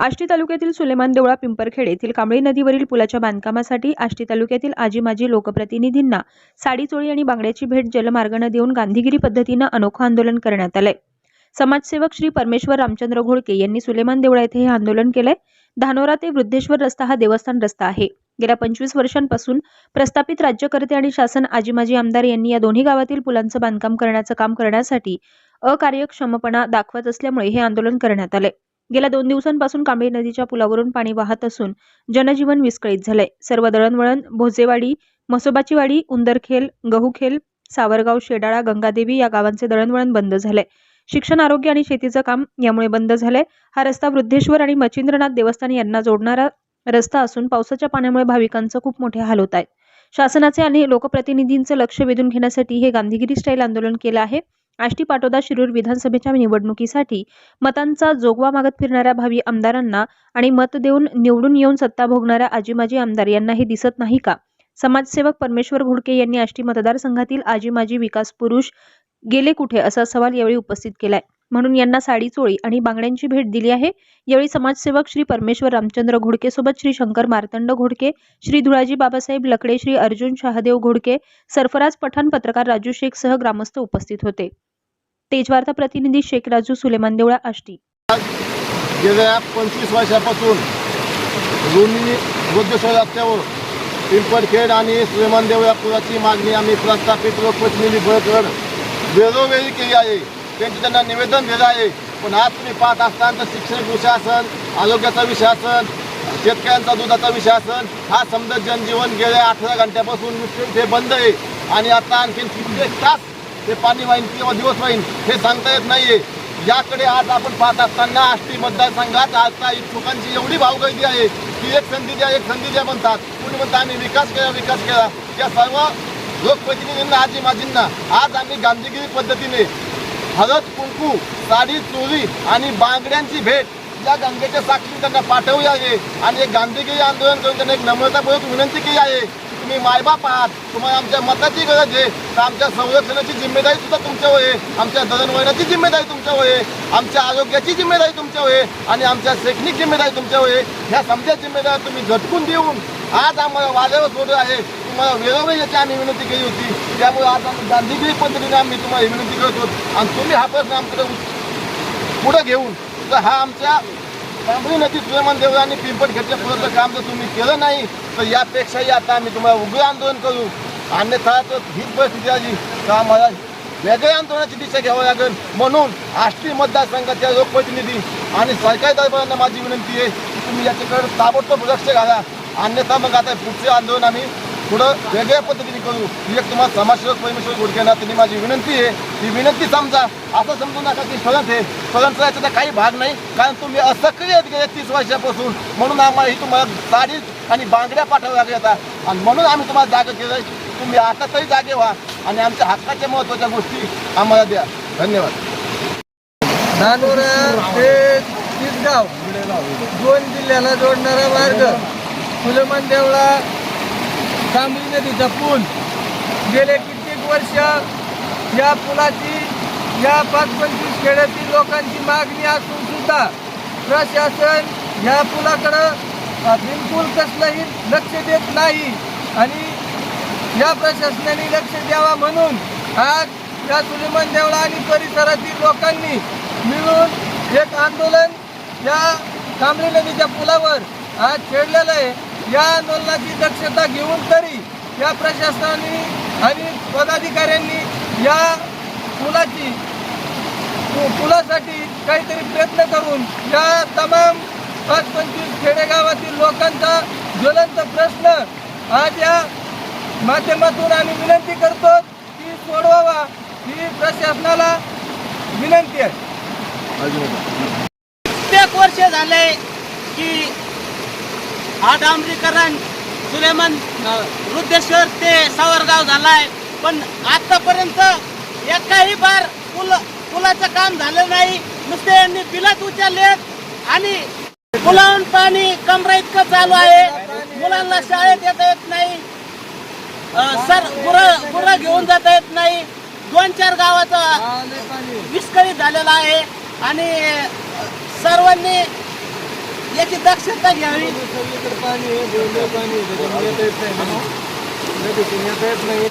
आष्टी तालुक्यातील सुलेमान देवळा पिंपरखेड येथील कांबळी नदीवरील पुलाच्या बांधकामासाठी आष्टी तालुक्यातील आजी माजी लोकप्रतिनिधींना साडी चोळी आणि बांगड्याची भेट जलमार्गानं देऊन गांधीगिरी पद्धतीनं अनोखं आंदोलन करण्यात आलंय. समाजसेवक श्री परमेश्वर रामचंद्र घोळके यांनी सुलेमान देवळा येथे हे आंदोलन केलंय. धानोरा ते वृद्धेश्वर रस्ता हा देवस्थान रस्ता आहे. गेल्या पंचवीस वर्षांपासून प्रस्थापित राज्यकर्ते आणि शासन आजी माजी आमदार यांनी या दोन्ही गावातील पुलांचं बांधकाम करण्याचं काम करण्यासाठी अकार्यक्षमपणा दाखवत असल्यामुळे हे आंदोलन करण्यात आले गेल्या दोन दिवसांपासून कांबळी नदीच्या पुलावरून पाणी वाहत असून जनजीवन विस्कळीत झालंय. सर्व दळणवळण भोजेवाडी मसोबाचीवाडी उंदरखेल गहूखेल सावरगाव शेडाळा गंगादेवी या गावांचे दळणवळण बंद झालंय. शिक्षण आरोग्य आणि शेतीचं काम यामुळे बंद झालंय. हा रस्ता वृद्धेश्वर आणि मच्छिंद्रनाथ देवस्थान यांना जोडणारा रस्ता असून पावसाच्या पाण्यामुळे भाविकांचं खूप मोठे हाल होत आहेत शासनाचे आणि लोकप्रतिनिधींचं लक्ष वेधून घेण्यासाठी हे गांधीगिरी स्टाईल आंदोलन केलं आहे. आष्टी पाटोदा शिरूर विधानसभेच्या निवडणुकीसाठी मतांचा जोगवा मागत फिरणाऱ्या भावी आमदारांना आणि मत देऊन निवडून येऊन सत्ता भोगणाऱ्या आजी माजी आमदार यांना हे दिसत नाही का? समाजसेवक परमेश्वर घुडके यांनी आष्टी मतदारसंघातील आजी माजी विकास पुरुष गेले कुठे असा सवाल यावेळी उपस्थित केलाय. म्हणून यांना साडी चोळी आणि बांगड्यांची भेट दिली आहे. यावेळी समाजसेवक श्री परमेश्वर रामचंद्र घोडके सोबत श्री शंकर मार्तंड घोडके श्री धुळाजी बाबासाहेब लकडे श्री अर्जुन शहादेव घोडके सरफराज पठाण पत्रकार राजू शेख सह ग्रामस्थ उपस्थित होते. तेजवार्ता प्रतिनिधी शेख राजू सुलेमान देवळा आष्टी. गेल्या पंचवीस वर्षापासून लोणी वृद्धेश्वर रस्त्यावर पिंपळखेड आणि सुलेमान देव या मागणी आम्ही प्रस्थापित लोकप्रतिनिधी बळकड वेळोवेळी केली आहे. त्यांचे त्यांना निवेदन दिलं आहे. पण आज तुम्ही पाहत असताना शिक्षण विषय असन आरोग्याचा विषय असन शेतकऱ्यांचा दुधाचा विषय असन हा समजा जनजीवन गेल्या अठरा घंट्यापासून ते बंद आहे. आणि आता आणखीन कित्येक तास ते पाणी वाहीन किंवा दिवस वाहीन हे सांगता येत नाहीये. याकडे आज आपण पाहत असताना आष्टी मतदारसंघात आता इच्छुकांची एवढी भावगर्दी आहे की एक संधी द्या एक संधी द्या म्हणतात. कुणी म्हणतात आम्ही विकास केला विकास केला. या सर्व लोकप्रतिनिधींना आजी माजींना आज आम्ही गांधीगिरी पद्धतीने हळद कुंकू साडी चोरी आणि बांगड्यांची भेट या गंगेच्या साक्षी त्यांना पाठवली आहे. आणि एक गांधीगिरी आंदोलन करून त्यांना एक नम्रतापूर्वक विनंती केली आहे. तुम्ही मायबाप आहात. तुम्हाला आमच्या मताची गरज आहे. तर आमच्या संरक्षणाची जिम्मेदारी सुद्धा तुमच्यावर आहे. आमच्या दळणवळणाची जिम्मेदारी तुमच्यावर आहे. आमच्या आरोग्याची जिम्मेदारी तुमच्यावर आहे. आणि आमच्या शैक्षणिक जिम्मेदारी तुमच्यावर आहे. ह्या समजा जिम्मेदारी तुम्ही झटकून देऊन आज आम्हाला वाऱ्यावर सोडलं आहे. तुम्हाला वेळोवेळी याची आम्ही विनंती केली होती. त्यामुळे आज आम्ही गांधीगिरी पद्धतीने आम्ही तुम्हाला विनंती विनंती करतो आणि तुम्ही हा प्रश्न आमच्याकडे पुढं घेऊन तर हा आमच्या तांबरी नदी सुलेमान देवळांनी पिंपट घेतल्या पुढचं काम जर तुम्ही केलं नाही तर यापेक्षाही आता आम्ही तुम्हाला उग्र आंदोलन करू. अन्यथा तर हीच परिस्थिती आली. तर आम्हाला वेगळ्या आंदोलनाची दिशा घ्यावी लागेल म्हणून आष्टी मतदारसंघाच्या लोकप्रतिनिधी आणि सरकारी दरबारांना माझी विनंती आहे की तुम्ही याच्याकडे ताबडतोब लक्ष घाला. अन्यथा मग आता पुढचे आंदोलन आम्ही पुढं वेगळ्या पद्धतीने करू. ही एक तुम्हाला समाजसेवक परमेश्वर गुडकेना त्यांनी माझी विनंती आहे. ही विनंती समजा असं समजू नका की फलंत आहे. फलंत याचा काही भाग नाही कारण तुम्ही असक्रिय आहेत गेल्या तीस वर्षापासून. म्हणून आम्हाला ही तुम्हाला साडी आणि बांगड्या पाठवाव्या लागल्या आणि म्हणून आम्ही तुम्हाला जागा केलं तुम्ही आता तरी जागे व्हा आणि आमच्या हक्काच्या महत्त्वाच्या गोष्टी आम्हाला द्या. धन्यवाद. धानोरा ते दोन जिल्ह्याला जोडणारा मार्ग फुलमान देवळा तांबरी नदीचा पूल गेले कित्येक वर्ष या पुलाची या पाच पंचवीस खेड्यातील लोकांची मागणी असून सुद्धा प्रशासन या पुलाकडं बिलकुल कसलंही लक्ष देत नाही. आणि या प्रशासनाने लक्ष द्यावा म्हणून आज या सुलेमान देवळा आणि परिसरातील लोकांनी मिळून एक आंदोलन या तांबरी नदीच्या पुलावर आज छेडलेलं आहे. या आंदोलनाची दक्षता घेऊन तरी या प्रशासनाने आणि पदाधिकाऱ्यांनी या पुलाची पुलासाठी काहीतरी प्रयत्न करून या तमाम पाच पंचवीस खेडेगावातील लोकांचा ज्वलंत प्रश्न आज या माध्यमातून आम्ही विनंती करतो की सोडवावा ही प्रशासनाला विनंती आहे. कित्येक वर्ष झाले की हा डांबरीकरण सुलेमान अ, वृद्धेश्वर ते सावरगाव झालाय. पण आतापर्यंत एकाही बार पुल पुलाचं काम झालं नाही. नुसते यांनी बिलात उचललेत आणि पुलावून पाणी कमरा इतकं चालू आहे. मुलांना शाळेत येता येत नाही. सर गुरं गुरं घेऊन जाता येत नाही. दोन चार गावाचा विस्कळीत झालेला आहे. आणि सर्वांनी याची दक्षता घ्यावी. सगळीकडे पाणी आहे, पाणी येत नाही.